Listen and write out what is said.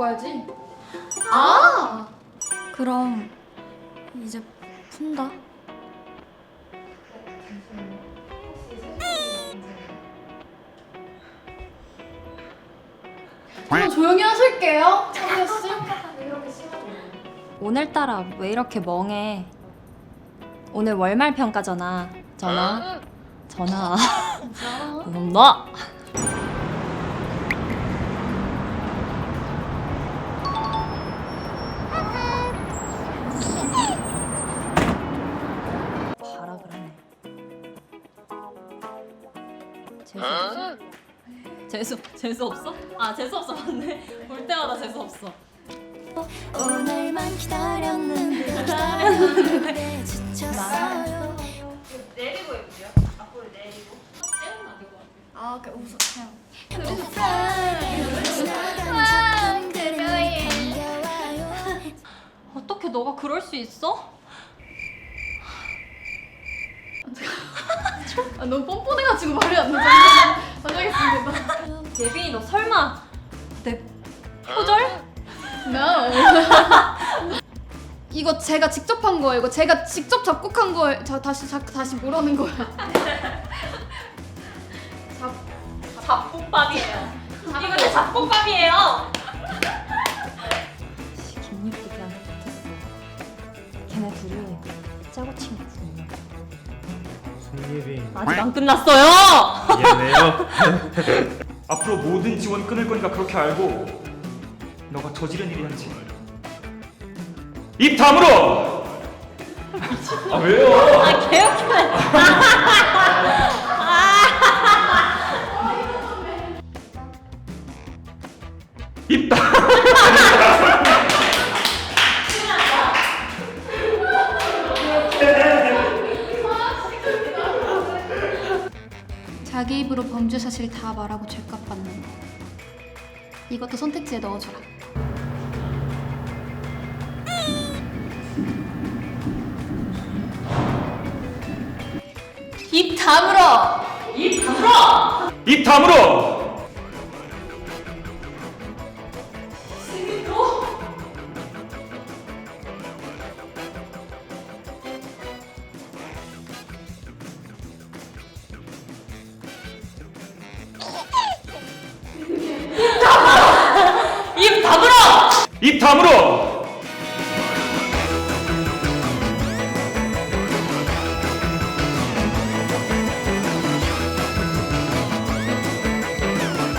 가야지. 아! 그럼 이제 푼다. 그럼 조용히 하실게요. 창현 씨. 오늘따라 왜 이렇게 멍해? 오늘 월말 평가잖아. 전화. 전화. 너. 재수 재수 재수 없어? 아 재수 없어 맞네. 볼 때마다 재수 없어. 오늘만 기다렸는데 기다렸는데 지쳤어요 내리고 해보세요. 앞으로 내리고. 때리면 안될 것 같아요. 아, 그 웃어 그냥. 반겨와요 어떻게 너가 그럴 수 있어? 아, 너무 뻔뻔해가지고 말이 안 나잖아. 다녀겠습니다. 예빈이 너 설마 내 표절? No. 이거 제가 직접 한 거예요. 이거 제가 직접 작곡한 거예요. 자 다시 자, 다시 뭐라는 거야? 잡곡밥이에요. 이거 내 잡곡밥이에요. 예빈 아직 안 끝났어요. 미안해요 앞으로 모든 지원 끊을 거니까 그렇게 알고 너가 저지른 일이란지 입 다물어 아 왜요 아 개웃기네. 입 다. 자기 입으로 범죄 사실 다 말하고 죄값 받는 거. 이것도 선택지에 넣어줘라. 입 다물어. 입 다물어. 입 다물어 입 다물어. 입 다물어